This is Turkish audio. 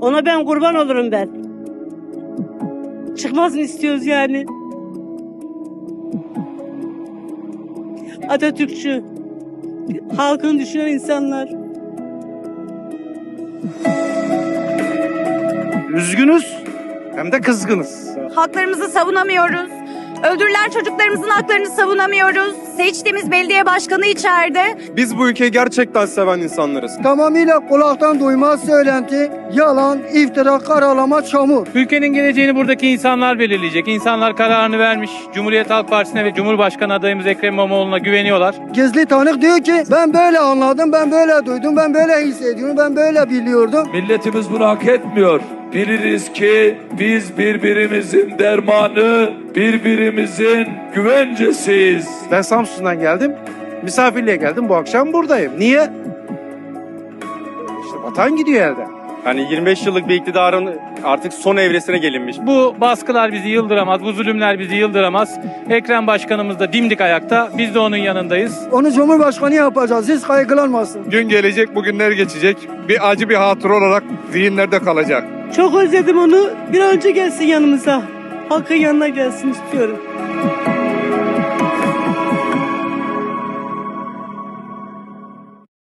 Ona ben kurban olurum ben. Çıkmaz mı istiyoruz yani? Atatürkçü. Halkını düşünen insanlar. Üzgünüz hem de kızgınız. Haklarımızı savunamıyoruz. Öldürülen çocuklarımızın haklarını savunamıyoruz. Seçtiğimiz belediye başkanı içeride. Biz bu ülkeyi gerçekten seven insanlarız. Tamamıyla kulaktan duymaz söylenti, yalan, iftira, karalama, çamur. Ülkenin geleceğini buradaki insanlar belirleyecek. İnsanlar kararını vermiş. Cumhuriyet Halk Partisi'ne ve Cumhurbaşkanı adayımız Ekrem İmamoğlu'na güveniyorlar. Gizli tanık diyor ki ben böyle anladım, ben böyle duydum, ben böyle hissediyorum, ben böyle biliyordum. Milletimiz bunu hak etmiyor. Biliriz ki biz birbirimizin dermanı, birbirimizin güvencesiyiz. Ben Samsun'dan geldim. Misafirliğe geldim. Bu akşam buradayım. Niye? İşte vatan gidiyor elden. Hani 25 yıllık bir iktidarın artık son evresine gelinmiş. Bu baskılar bizi yıldıramaz, bu zulümler bizi yıldıramaz. Ekrem Başkanımız da dimdik ayakta, biz de onun yanındayız. Onu Cumhurbaşkanı yapacağız, siz kaygılanmasın. Gün gelecek, bugünler geçecek. Bir acı bir hatıra olarak zihinlerde kalacak. Çok özledim onu. Bir an önce gelsin yanımıza. Halkın yanına gelsin istiyorum.